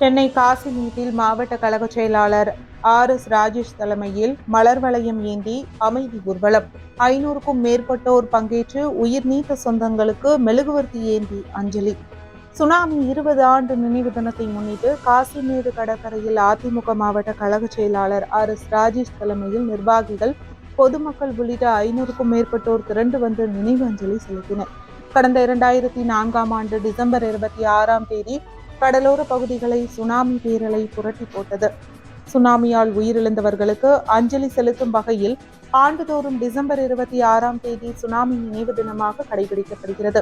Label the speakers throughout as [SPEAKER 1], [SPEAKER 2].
[SPEAKER 1] சென்னை காசிமேட்டில் மாவட்ட கழக செயலாளர் ஆர் எஸ் ராஜேஷ் தலைமையில் மலர் வளையம் ஏந்தி அமைதி ஊர்வலம். ஐநூறுக்கும் மேற்பட்டோர் பங்கேற்று உயிர் நீத்த சொந்தங்களுக்கு மெழுகுவர்த்தி ஏந்தி அஞ்சலி. சுனாமி இருபது ஆண்டு நினைவு தினத்தை முன்னிட்டு காசிமேடு கடற்கரையில் அதிமுக மாவட்ட கழக செயலாளர் ஆர் எஸ் ராஜேஷ் தலைமையில் நிர்வாகிகள் பொதுமக்கள் உள்ளிட்ட ஐநூறுக்கும் மேற்பட்டோர் திரண்டு வந்து நினைவு அஞ்சலி செலுத்தினர். கடந்த இரண்டாயிரத்தி நான்காம் ஆண்டு டிசம்பர் இருபத்தி ஆறாம் தேதி கடலோர பகுதிகளை சுனாமி பேரலை புரட்டி போட்டது. சுனாமியால் உயிரிழந்தவர்களுக்கு அஞ்சலி செலுத்தும் வகையில் ஆண்டுதோறும் டிசம்பர் இருபத்தி ஆறாம் தேதி சுனாமி நினைவு தினமாக கடைபிடிக்கப்படுகிறது.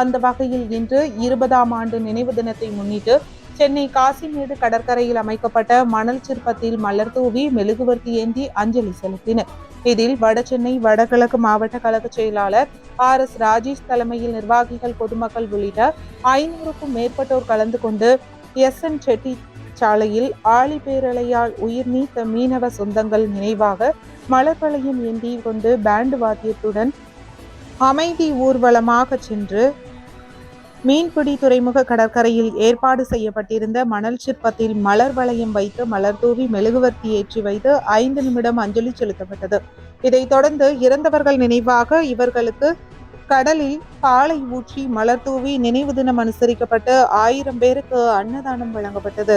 [SPEAKER 1] அந்த வகையில் இன்று இருபதாம் ஆண்டு நினைவு தினத்தை முன்னிட்டு சென்னை காசிமேடு கடற்கரையில் அமைக்கப்பட்ட மணல் சிற்பத்தில் மலர் தூவி மெழுகுவர்த்தி ஏந்தி அஞ்சலி செலுத்தினர். இதில் வடசென்னை வடகிழக்கு மாவட்ட கழக செயலாளர் ஆர் எஸ் ராஜேஷ் தலைமையில் நிர்வாகிகள் பொதுமக்கள் உள்ளிட்ட ஐநூறுக்கும் மேற்பட்டோர் கலந்து கொண்டு எஸ் என் செட்டி சாலையில் ஆழி பேரலையால் உயிர் நீத்த மீனவ சொந்தங்கள் நினைவாக மலர் வளையம் ஏந்தி கொண்டு பேண்டு வாத்தியத்துடன் அமைதி ஊர்வலமாக சென்று மீன்பிடி துறைமுக கடற்கரையில் ஏற்பாடு செய்யப்பட்டிருந்த மணல் சிற்பத்தில் மலர் வளையம் வைத்து மலர் தூவி மெழுகுவர்த்தி ஏற்றி வைத்து ஐந்து நிமிடம் அஞ்சலி செலுத்தப்பட்டது. இதைத் தொடர்ந்து இறந்தவர்கள் நினைவாக இவர்களுக்கு கடலில் பாலை ஊற்றி மலர் தூவி நினைவு தினம் அனுசரிக்கப்பட்டு ஆயிரம் பேருக்கு அன்னதானம் வழங்கப்பட்டது.